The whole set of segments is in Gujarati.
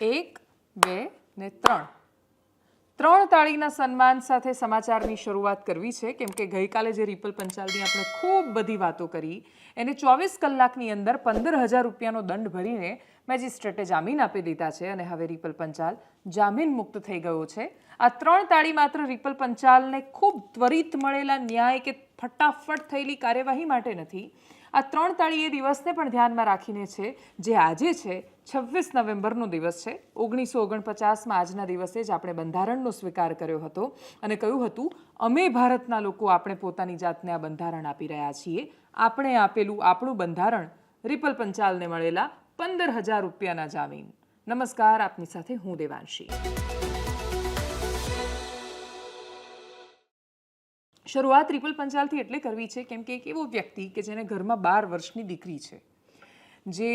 એક, બે ને ત્રણ. ત્રણ તાળીના સન્માન સાથે સમાચારની શરૂઆત કરવી છે. કેમ કે ગઈકાલે જે રિપલ પંચાલની આપણે ખૂબ બધી વાતો કરી, એને ચોવીસ કલાકની અંદર પંદર હજાર રૂપિયાનો દંડ ભરીને મેજિસ્ટ્રેટે જામીન આપી દીધા છે અને હવે રિપલ પંચાલ જામીન મુક્ત થઈ ગયો છે. આ ત્રણ તાળી માત્ર રિપલ પંચાલને ખૂબ ત્વરિત મળેલા ન્યાય કે ફટાફટ થયેલી કાર્યવાહી માટે નથી. આ ત્રણ તાળી એ દિવસને પણ ધ્યાનમાં રાખીને છે, જે આજે છે, છવ્વીસ નવેમ્બરનો દિવસ છે. ઓગણીસો ઓગણપચાસમાં આજના દિવસે જ આપણે બંધારણનો સ્વીકાર કર્યો હતો અને કહ્યું હતું, અમે ભારતના લોકો આપણે પોતાની જાતને આ બંધારણ આપી રહ્યા છીએ. આપણે આપેલું આપણું બંધારણ રિપલ પંચાલને મળેલા પંદર હજાર રૂપિયાના જામીન. નમસ્કાર, આપની સાથે હું દેવાંશી. શરૂઆત રિપલ પંચાલથી એટલે કરવી છે, કેમ કે એક એવો વ્યક્તિ કે જેને ઘરમાં બાર વર્ષની દીકરી છે, જે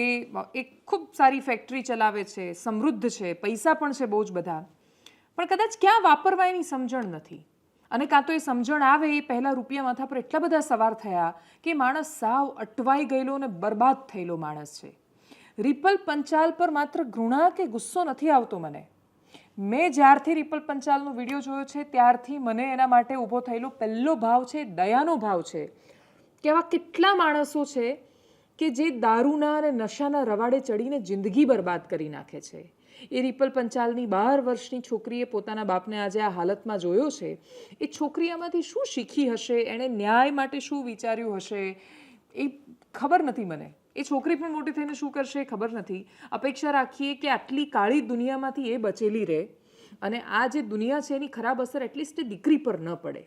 એક ખૂબ સારી ફેક્ટરી ચલાવે છે, સમૃદ્ધ છે, પૈસા પણ છે બહુ જ બધા. પણ કદાચ ક્યાં વાપરવા એની સમજણ નથી. અને કાં તો એ સમજણ આવે એ પહેલાં રૂપિયા માથા પર એટલા બધા સવાર થયા કે માણસ સાવ અટવાઈ ગયેલો અને બરબાદ થયેલો માણસ છે. રિપલ પંચાલ પર માત્ર ઘૃણા કે ગુસ્સો નથી આવતો મને. મેં જ્યારથી રિપલ પંચાલનો વીડિયો જોયો છે, ત્યારથી મને એના માટે ઊભો થયેલો પહેલો ભાવ છે, દયાનો ભાવ છે. કે આવા કેટલા માણસો છે કે જે દારૂના અને નશાના રવાડે ચડીને જિંદગી બરબાદ કરી નાખે છે. એ રિપલ પંચાલની બાર વર્ષની છોકરીએ પોતાના બાપને આજે આ હાલતમાં જોયો છે. એ છોકરી આમાંથી શું શીખી હશે? એણે ન્યાય માટે શું વિચાર્યું હશે? એ ખબર નથી મને. એ છોકરી પણ મોટી થઈને શું કરશે એ ખબર નથી. અપેક્ષા રાખીએ કે આટલી કાળી દુનિયામાંથી એ બચેલી રહે અને આ જે દુનિયા છે એની ખરાબ અસર એટલીસ્ટ દીકરી પર ન પડે.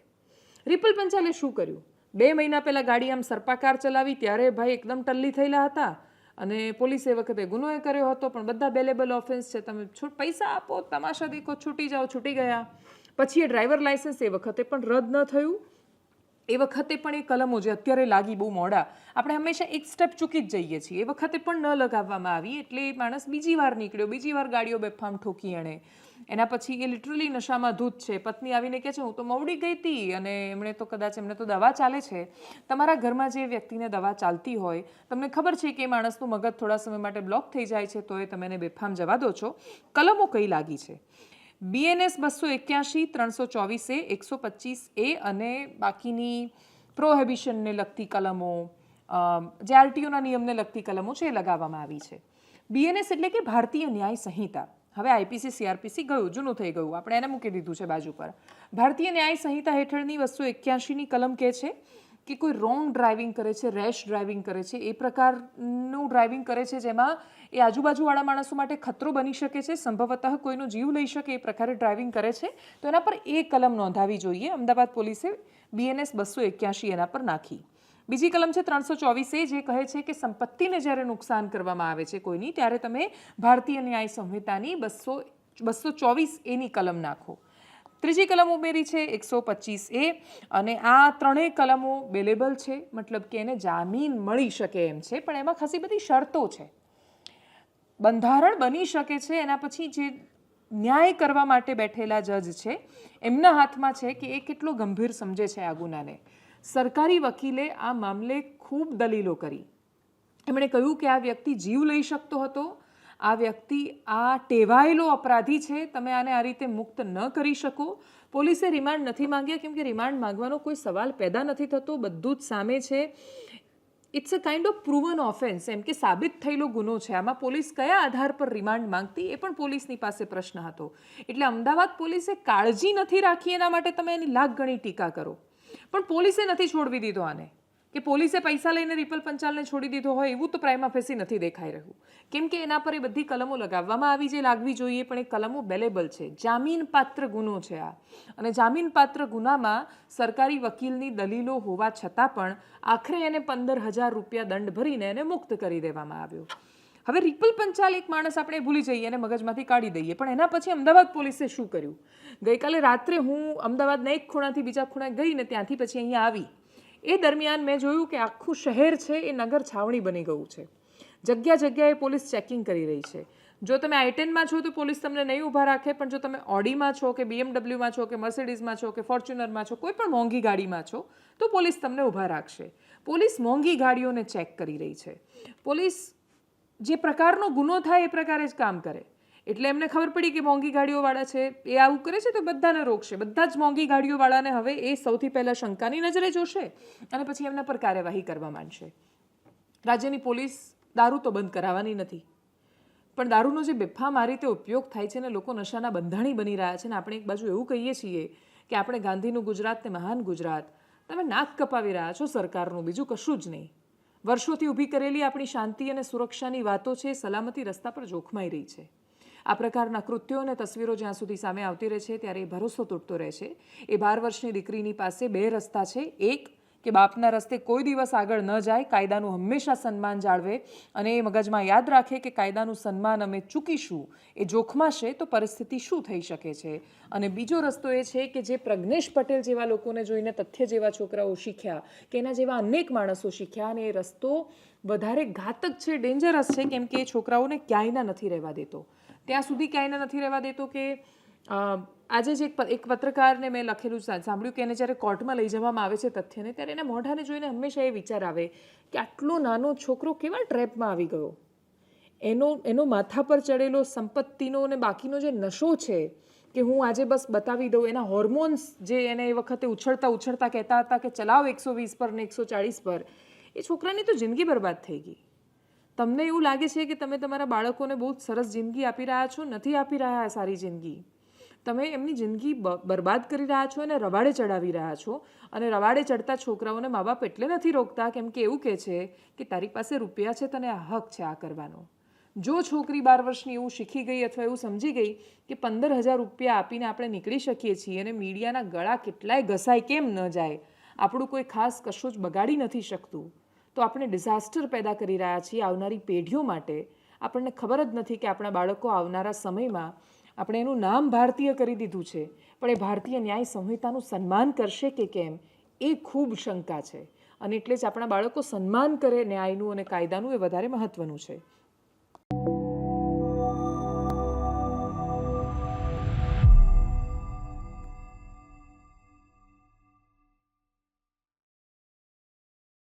રિપલ પંચાલે શું કર્યું? બે મહિના પહેલાં ગાડી આમ સર્પાકાર ચલાવી ત્યારે ભાઈ એકદમ ટલ્લી થયેલા હતા અને પોલીસે વખતે ગુનો એ કર્યો હતો, પણ બધા બેલેબલ ઓફેન્સ છે, તમે છૂટ પૈસા આપો, તમાશા દેખો, છૂટી જાઓ, છૂટી ગયા. પછી એ ડ્રાઈવર લાઇસન્સ એ વખતે પણ રદ ન થયું. એ વખતે પણ એ કલમો જે અત્યારે લાગી બહુ મોડા, આપણે હંમેશા એક સ્ટેપ ચૂકી જ જઈએ છીએ. એ વખતે પણ ન લગાવવામાં આવી, એટલે એ માણસ બીજી વાર નીકળ્યો, બીજી વાર ગાડીઓ બેફામ ઠોકી એણે. એના પછી એ લિટરલી નશામાં ધૂત છે. પત્ની આવીને કહે છે, હું તો મવડી ગઈ હતી અને એમણે તો કદાચ, એમને તો દવા ચાલે છે. તમારા ઘરમાં જે વ્યક્તિને દવા ચાલતી હોય, તમને ખબર છે કે એ માણસનું મગજ થોડા સમય માટે બ્લોક થઈ જાય છે, તો એ તમે એને બેફામ જવા દો છો. કલમો કઈ લાગી છે? બીએનએસ બસો એક્યાસી ત્રણસો ચોવીસ એકસો પચીસ એ અને બાકીની પ્રોહેબિશનને લગતી કલમો જે આરટીઓના નિયમને લગતી કલમો છે એ લગાવવામાં આવી છે. બીએનએસ એટલે કે ભારતીય ન્યાય સંહિતા. હવે આઈપીસી સીઆરપીસી ગયું, જૂનું થઈ ગયું. આપણે એને મૂકી દીધું છે બાજુ પર. ભારતીય ન્યાય સંહિતા હેઠળની બસો એક્યાસીની કલમ કહે છે? કે કોઈ રોંગ ડ્રાઇવિંગ કરે છે રેશ ડ્રાઇવિંગ કરે છે, એ પ્રકારનું ડ્રાઇવિંગ કરે છે જેમાં એ આજુબાજુવાળા માણસો માટે ખતરો બની શકે છે, સંભવતઃ કોઈનો જીવ લઈ શકે એ પ્રકારે ડ્રાઇવિંગ કરે છે. તો એના પર એ કલમ નોંધાવી જોઈએ. અમદાવાદ પોલીસે બીએનએસ બસો એક્યાસી એના પર નાખી. બીજી કલમ છે ત્રણસો ચોવીસ એ, જે કહે છે કે સંપત્તિને જ્યારે નુકસાન કરવામાં આવે છે કોઈની, ત્યારે તમે ભારતીય ન્યાય સંહિતાની બસો બસો ચોવીસ એની કલમ નાખો. ત્રીજી કલમ ઉમેરી છે, એકસો પચીસ એ. અને આ ત્રણેય કલમો બેલેબલ છે, મતલબ કે એને જામીન મળી શકે એમ છે, પણ એમાં ખાસી બધી શરતો છે. બંધારણ બની શકે છે, એના પછી જે ન્યાય કરવા માટે બેઠેલા જજ છે, એમના હાથમાં છે કે એ કેટલો ગંભીર સમજે છે આ ગુનાને. સરકારી વકીલે આ મામલે ખૂબ દલીલો કરી. એમણે કહ્યું કે આ વ્યક્તિ જીવ લઈ શકતો હતો આ વ્યક્તિ આ ટેવાયેલો અપરાધી છે, તમે આને આ રીતે મુક્ત ન કરી શકો. પોલીસે રિમાન્ડ નથી માંગ્યા, કેમ કે રિમાન્ડ માંગવાનો કોઈ સવાલ પેદા નથી થતો, બધું જ સામે છે. It's a kind of proven offence એમ કે સાબિત થયેલો ગુનો છે. આમાં પોલીસ કયા આધાર પર રિમાન્ડ માંગતી, એ પણ પોલીસની પાસે પ્રશ્ન હતો. એટલે અમદાવાદ પોલીસે કાળજી નથી રાખી, એના માટે તમે એની લાખ ગણી ટીકા કરો. પણ પોલીસે નથી છોડવી દીધો આને. કે પોલીસે પૈસા લઈને રિપલ પંચાલને છોડી દીધો હોય એવું તો પ્રાઇમા ફેસી નથી દેખાઈ રહ્યું. કેમ કે એના પર એ બધી કલમો લગાવવામાં આવી જે લાગવી જોઈએ, પણ એ કલમો બેલેબલ છે. જામીનપાત્ર ગુનો છે આ. અને જામીનપાત્ર ગુનામાં સરકારી વકીલની દલીલો હોવા છતાં પણ આખરે એને પંદર હજાર રૂપિયા દંડ ભરીને એને મુક્ત કરી દેવામાં આવ્યો. હવે રિપલ પંચાલ એક માણસ આપણે ભૂલી જઈએ અને મગજમાંથી કાઢી દઈએ. પણ એના પછી અમદાવાદ પોલીસે શું કર્યું? ગઈકાલે રાત્રે હું અમદાવાદના એક ખૂણાથી બીજા ખૂણા ગઈ ને ત્યાંથી પછી અહીંયા આવી. એ દરમિયાન મેં જોયું કે આખું શહેર છે, એ નગર છાવણી બની ગયું છે. જગ્યા જગ્યાએ પોલીસ ચેકિંગ કરી રહી છે. જો તમે આઈટેનમાં છો તો પોલીસ તમને નહીં ઊભા રાખે, પણ જો તમે ઓડીમાં છો કે બીએમડબ્લ્યુમાં છો કે મર્સિડીઝમાં છો કે ફોર્ચ્યુનરમાં છો, કોઈ પણ મોંઘી ગાડીમાં છો, તો પોલીસ તમને ઊભા રાખશે. પોલીસ મોંઘી ગાડીઓને ચેક કરી રહી છે. પોલીસ જે પ્રકારનો ગુનો થાય એ પ્રકારે જ કામ કરે. એટલે એમને ખબર પડી કે મોંઘી ગાડીઓવાળા છે. એ આવું કરે છે તો બધાને રોકશે બધા જ મોંઘી ગાડીઓવાળાને હવે એ સૌથી પહેલાં શંકાની નજરે જોશે અને પછી એમના પર કાર્યવાહી કરવા માંડશે. રાજ્યની પોલીસ દારૂ તો બંધ કરાવવાની નથી. પણ દારૂનો જે બેફામ આ રીતે ઉપયોગ થાય છે ને લોકો નશાના બંધાણી બની રહ્યા છે ને આપણે એક બાજુ એવું કહીએ છીએ કે આપણે ગાંધીનું ગુજરાત ને મહાન ગુજરાત, તમે નાક કપાવી રહ્યા છો સરકારનું, બીજું કશું જ નહીં. વર્ષોથી ઊભી કરેલી આપણી શાંતિ અને સુરક્ષાની વાતો છે, સલામતી રસ્તા પર જોખમાઈ રહી છે. આ પ્રકારના કૃત્યો અને તસવીરો જ્યાં સુધી સામે આવતી રહે છે, ત્યારે એ ભરોસો તૂટતો રહે છે. એ બાર વર્ષની દીકરીની પાસે બે રસ્તા છે. એક, કે બાપના રસ્તે કોઈ દિવસ આગળ ન જાય, કાયદાનું હંમેશા સન્માન જાળવે અને એ મગજમાં યાદ રાખે કે કાયદાનું સન્માન અમે ચૂકીશું. એ જોખમાશે તો પરિસ્થિતિ શું થઈ શકે છે? અને બીજો રસ્તો એ છે કે જે પ્રજ્ઞેશ પટેલ જેવા લોકોને જોઈને તથ્ય જેવા છોકરાઓ શીખ્યા, કે એના જેવા અનેક માણસો શીખ્યા અને એ રસ્તો વધારે ઘાતક છે, ડેન્જરસ છે, કેમ કે એ છોકરાઓને ક્યાંયના નથી રહેવા દેતો. ત્યાં સુધી ક્યાંયના નથી રહેવા દેતો કે આજે જ એક એક પત્રકારને મેં લખેલું સાંભળ્યું કે એને જ્યારે કોર્ટમાં લઈ જવામાં આવે છે તથ્યને, ત્યારે એના મોઢાને જોઈને હંમેશા એ વિચાર આવે કે આટલો નાનો છોકરો કેવા ટ્રેપમાં આવી ગયો? એનો એનો માથા પર ચડેલો સંપત્તિનો અને બાકીનો જે નશો છે કે હું આજે બસ બતાવી દઉં, એના હોર્મોન્સ જે એને એ વખતે ઉછળતા ઉછળતા કહેતા હતા કે ચલાવ એકસો વીસ પર ને એકસો ચાળીસ પર, એ છોકરાની તો જિંદગી બરબાદ થઈ ગઈ. તમને એવું લાગે છે કે તમે તમારા બાળકોને બહુ જ સરસ જિંદગી આપી રહ્યા છો? નથી આપી રહ્યા સારી જિંદગી? તમે એમની જિંદગી બરબાદ કરી રહ્યા છો અને રવાડે ચડાવી રહ્યા છો? અને રવાડે ચડતા છોકરાઓને મા બાપ એટલે નથી રોકતા? કેમ કે એવું કહે છે કે તારી પાસે રૂપિયા છે, તને હક છે આ કરવાનો. જો છોકરી બાર વર્ષની એવું શીખી ગઈ અથવા એવું સમજી ગઈ કે પંદર હજાર રૂપિયા આપીને આપણે નીકળી શકીએ છીએ અને મીડિયાના ગળા કેટલાય ઘસાય કેમ ન જાય? આપણું કોઈ ખાસ કશું જ બગાડી નથી શકતું. તો આપણે ડિઝાસ્ટર પેદા કરી રહ્યા છીએ આવનારી પેઢીઓ માટે. આપણને ખબર જ નથી કે આપણા બાળકો આવનારા સમયમાં આપણે એનું નામ ભારતીય કરી દીધું છે. પણ એ ભારતીય ન્યાય સંહિતાનું સન્માન કરશે કે કેમ? એ ખૂબ શંકા છે. અને એટલે જ આપણા બાળકો સન્માન કરે ન્યાયનું અને કાયદાનું એ વધારે મહત્ત્વનું છે.